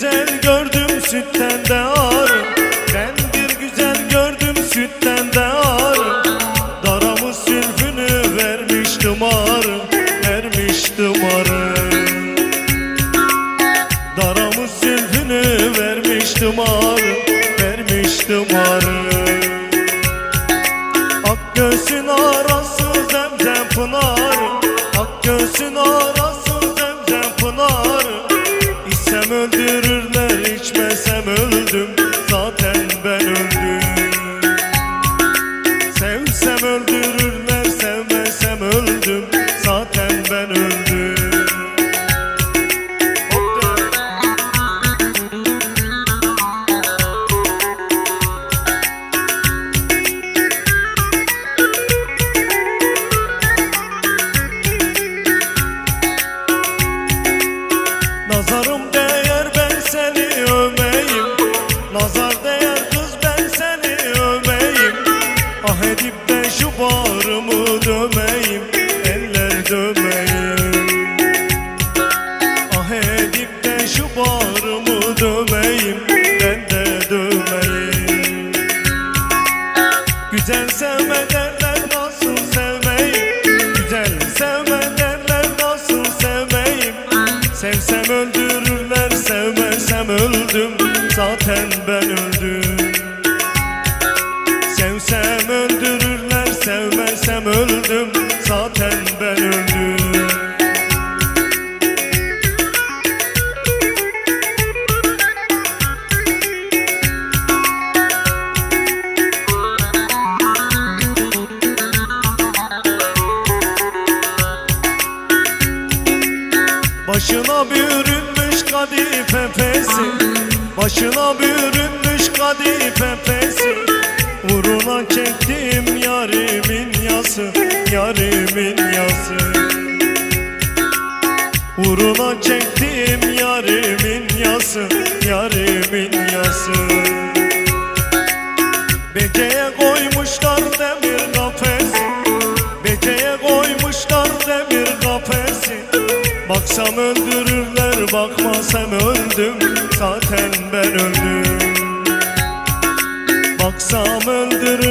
güzel gördüm sütten de ağrı Ben bir güzel gördüm sütten de ağrı Daramı sülfünü vermiştim ağrı Vermiştim ağrı Daramı sülfünü vermiştim ağrı Vermiştim ağrı Ak göğsün arası zemzem pınarı Ak göğsün İçsem Nazar değer kız ben seni övmeyim. Ah edip de şu bağrımı dömeyim Eller dömeyim Ah edip de şu bağrımı dömeyim Ben de dömeyim Güzel sevme nasıl sevmeyim? Güzel sevme nasıl sevmeyim? Sevsem öldürürler Zaten ben öldüm. Sevsem öldürürler sevmesem öldüm Zaten ben öldüm. Başına bürünmüş kadife pesi Başına bürünmüş kadife pesi Uğruna çektim yarimin yası Yarimin yası. Uğruna çektim yarimin yası Yarimin yası. Beceye Baksam öldürürler bakmasam öldüm. Zaten ben öldüm. Baksam öldürürler